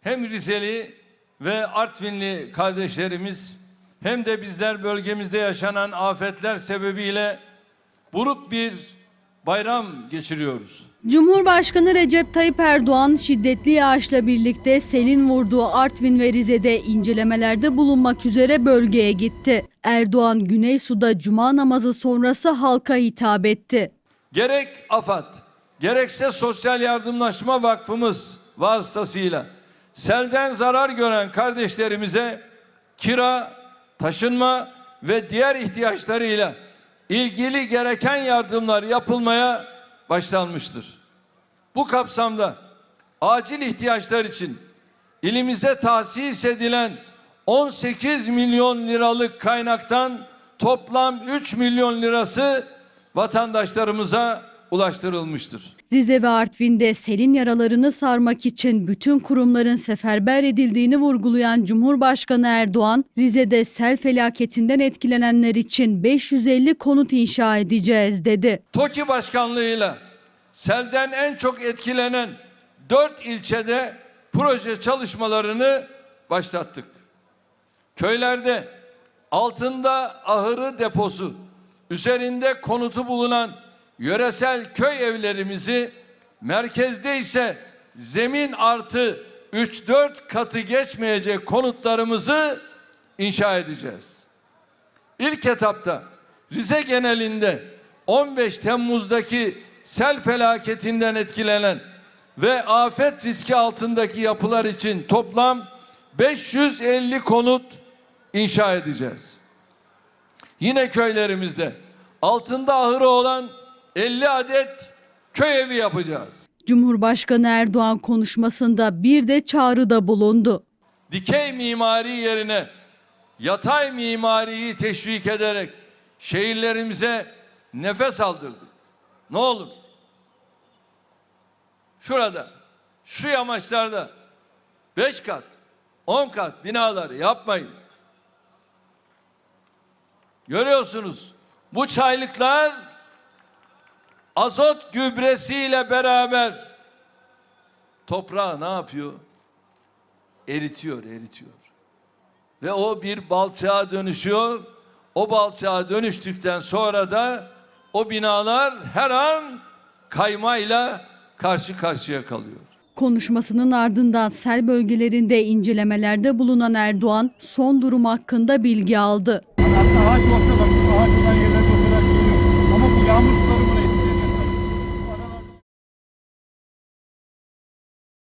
hem Rizeli ve Artvinli kardeşlerimiz hem de bizler bölgemizde yaşanan afetler sebebiyle buruk bir bayram geçiriyoruz. Cumhurbaşkanı Recep Tayyip Erdoğan şiddetli yağışla birlikte selin vurduğu Artvin ve Rize'de incelemelerde bulunmak üzere bölgeye gitti. Erdoğan Güneysu'da cuma namazı sonrası halka hitap etti. Gerek AFAD, gerekse Sosyal Yardımlaşma Vakfımız vasıtasıyla selden zarar gören kardeşlerimize kira, taşınma ve diğer ihtiyaçlarıyla ilgili gereken yardımlar yapılmaya başlanmıştır. Bu kapsamda acil ihtiyaçlar için ilimize tahsis edilen 18 milyon liralık kaynaktan toplam 3 milyon lirası vatandaşlarımıza ulaştırılmıştır. Rize ve Artvin'de selin yaralarını sarmak için bütün kurumların seferber edildiğini vurgulayan Cumhurbaşkanı Erdoğan, Rize'de sel felaketinden etkilenenler için 550 konut inşa edeceğiz dedi. TOKİ başkanlığıyla selden en çok etkilenen 4 ilçede proje çalışmalarını başlattık. Köylerde altında ahırı deposu, üzerinde konutu bulunan yöresel köy evlerimizi, merkezde ise zemin artı 3-4 katı geçmeyecek konutlarımızı inşa edeceğiz. İlk etapta Rize genelinde 15 Temmuz'daki sel felaketinden etkilenen ve afet riski altındaki yapılar için toplam 550 konut inşa edeceğiz. Yine köylerimizde altında ahırı olan 50 adet köy evi yapacağız. Cumhurbaşkanı Erdoğan konuşmasında bir de çağrıda bulundu. dikey mimari yerine yatay mimariyi teşvik ederek şehirlerimize nefes aldırdık. Ne olur? Şurada, şu yamaçlarda beş kat, on kat binaları yapmayın. Görüyorsunuz bu çaylıklar azot gübresiyle beraber toprağı ne yapıyor? eritiyor, eritiyor. Ve o bir balçağa dönüşüyor. O balçağa dönüştükten sonra da o binalar her an kaymayla karşı karşıya kalıyor. Konuşmasının ardından sel bölgelerinde incelemelerde bulunan Erdoğan son durum hakkında bilgi aldı. Ağaç olsa bak ağaç olan yerler